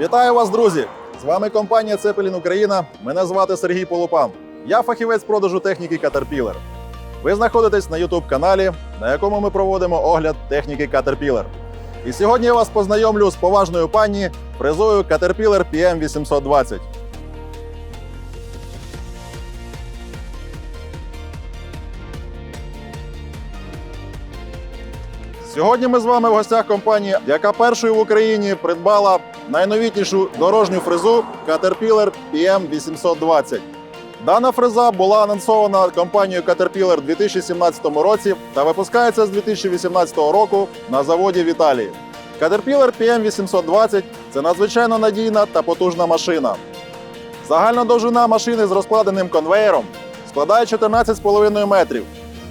Вітаю вас, друзі! З вами компанія Цепелін Україна. Мене звати Сергій Полупан. Я фахівець продажу техніки Caterpillar. Ви знаходитесь на youtube каналі, на якому ми проводимо огляд техніки Caterpillar. І сьогодні я вас познайомлю з поважною пані фрезою Caterpillar PM 820. Сьогодні ми з вами в гостях компанії, яка першою в Україні придбала найновітнішу дорожню фрезу Caterpillar PM 820. Дана фреза була анонсована компанією Caterpillar у 2017 році та випускається з 2018 року на заводі в Італії. Caterpillar PM 820 це надзвичайно надійна та потужна машина. Загальна довжина машини з розкладеним конвеєром складає 14,5 метрів.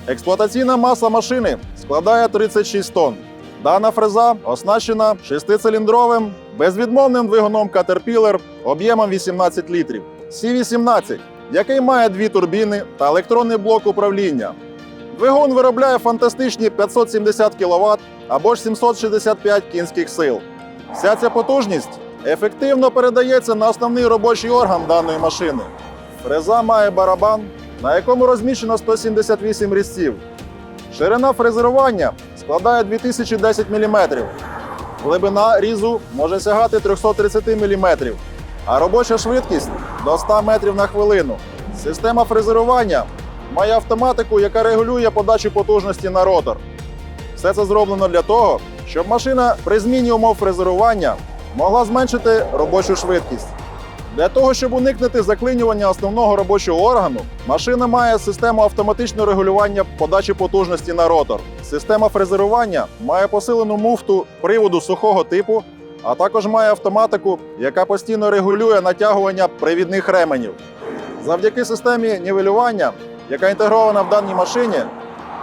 Експлуатаційна маса машини складає 36 тонн. Дана фреза оснащена шестициліндровим безвідмовним двигуном Caterpillar об'ємом 18 літрів C18, який має дві турбіни та електронний блок управління. Двигун виробляє фантастичні 570 кВт або ж 765 кінських сил. Вся ця потужність ефективно передається на основний робочий орган даної машини. Фреза має барабан, на якому розміщено 178 різців. Ширина фрезерування складає 2010 мм. Глибина різу може сягати 330 мм, а робоча швидкість до 100 метрів на хвилину. Система фрезерування має автоматику, яка регулює подачу потужності на ротор. Все це зроблено для того, щоб машина при зміні умов фрезерування могла зменшити робочу швидкість. Для того, щоб уникнути заклинювання основного робочого органу, машина має систему автоматичного регулювання подачі потужності на ротор. Система фрезерування має посилену муфту приводу сухого типу, а також має автоматику, яка постійно регулює натягування привідних ременів. Завдяки системі нівелювання, яка інтегрована в даній машині,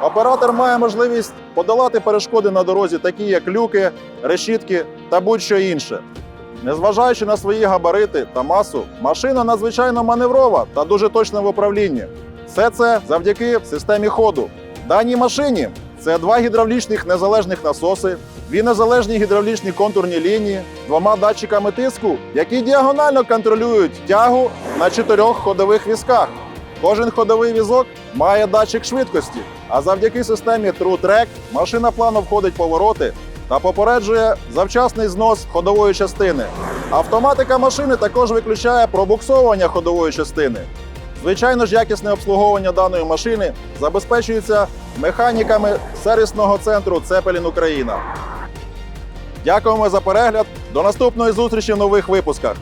оператор має можливість подолати перешкоди на дорозі, такі як люки, решітки та будь-що інше. Незважаючи на свої габарити та масу, машина надзвичайно маневрова та дуже точна в управлінні. Все це завдяки системі ходу. Даній машині це два гідравлічних незалежних насоси, дві незалежні гідравлічні контурні лінії, двома датчиками тиску, які діагонально контролюють тягу на чотирьох ходових візках. Кожен ходовий візок має датчик швидкості, а завдяки системі TrueTrack машина плавно входить повороти та попереджує завчасний знос ходової частини. Автоматика машини також виключає пробуксовування ходової частини. Звичайно ж, якісне обслуговування даної машини забезпечується механіками сервісного центру Цепелін Україна. Дякуємо за перегляд. До наступної зустрічі в нових випусках.